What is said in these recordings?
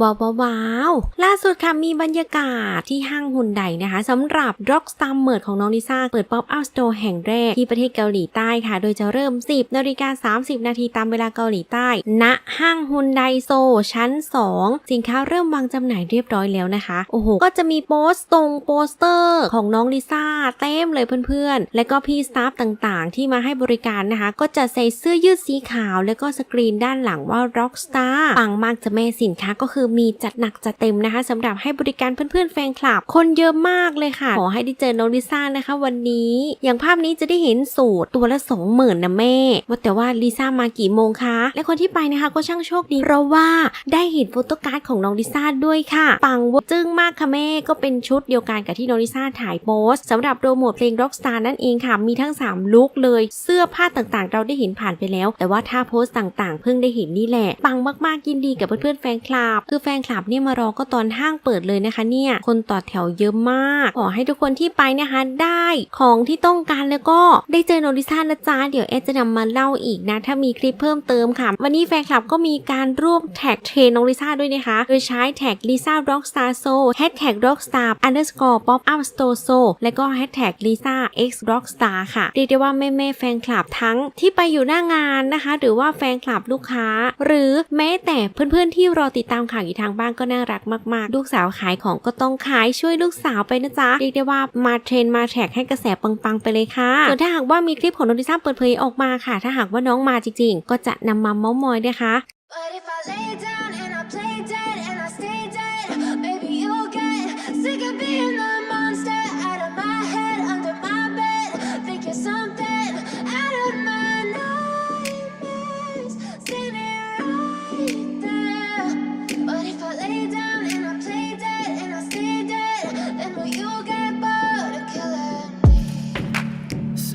ว้าวว้าวล่าสุดค่ะมีบรรยากาศที่ห้างฮุนไดนะคะสำหรับ Rock Star m e r ของน้องลิซ่า เปิด Pop Up Store แห่งแรกที่ประเทศเกาหลีใต้ค่ะ โดยจะเริ่ม 10นาฬิกา30 นาทีตามเวลาเกาหลีใต้ ณห้างฮุนไดโซ ชั้น 2 สินค้าเริ่มวางจำหน่ายเรียบร้อยแล้วนะคะ โอ้โห ก็จะมีโปสตรงโปสเตอร์ของน้องลิซ่าเต็มเลยเพื่อนๆ และก็พี่สตาฟต่างๆ ที่มาให้บริการนะคะ ก็จะใส่เสื้อยืดสีขาว แล้วก็สกรีนด้านหลังว่า Rockstar ปังมากจะแม่สินค้าก็คือมีจัดหนักจัดเต็มนะคะสำหรับให้บริการเพื่อนๆแฟนคลับ คนเยอะมากเลยค่ะ ขอให้ได้เจอน้องลิซ่านะคะ วันนี้ อย่างภาพนี้จะได้เห็นสูตรตัวละ20,000นะแม่ ว่าแต่ว่าลิซ่ามากี่โมงคะ และคนที่ไปนะคะก็ช่างโชคดีเพราะว่าได้เห็นโฟโต้การ์ดของน้องลิซ่าด้วยค่ะ ปังเวอร์จึ้งมากค่ะแม่ก็เป็นชุดเดียวกันกับที่น้องลิซ่าถ่ายโพสสำหรับโปรโมทเพลง Rockstar นั่นเองค่ะ มีทั้ง 3 ลุคเลย เสื้อผ้าต่างๆ เราได้เห็นผ่านไปแล้ว แต่ว่าท่าโพสต่างๆ เพิ่งได้เห็นนี่แหละ ปังมากๆยินดีกับเพื่อนๆแฟนคลับคือแฟนคลับเนี่ยมารอก็ตอนห้างเปิดเลยนะคะเนี่ยคนต่อแถวเยอะมาก ขอให้ทุกคนที่ไปนะคะได้ของที่ต้องการแล้วก็ได้เจอโนลิซ่านะจ๊ะเดี๋ยวแอดจะนำมาเล่าอีกนะ ถ้ามีคลิปเพิ่มเติมค่ะ วันนี้แฟนคลับก็มีการร่วมแท็กเทรนโน้องลิซ่าด้วยนะคะ โดยใช้แท็กลิซ่า rockstar so แฮชแท็ก rockstar underscore pop up store so และก็แฮชแท็กลิซ่า x rockstar ค่ะเรียกได้ว่าแม่แม่แฟนคลับทั้งที่ไปอยู่หน้างานนะคะ หรือว่าแฟนคลับลูกค้า หรือแม้แต่เพื่อนๆที่รอติดตามข่ะาวอยู่ทางบ้านก็น่ารักมากๆ ลูกสาวขายของก็ต้องขายช่วยลูกสาวไปนะจ๊ะเรียกได้ว่ามาเทรนมาแท็กให้กระแสปังๆไปเลยค่ะส่วนถ้าหากว่ามีคลิปของน้องลิซ่าเปิดเผยออกมาค่ะ ถ้าหากว่าน้องมาจริงๆ ก็จะนำมาเม้ามอยนะคะ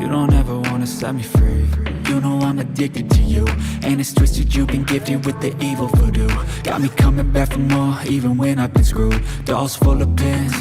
You don't ever wanna set me free. You know I'm addicted to you. And it's twisted, you've been gifted with the evil voodoo. Got me coming back for more, even when I've been screwed. Dolls full of pins.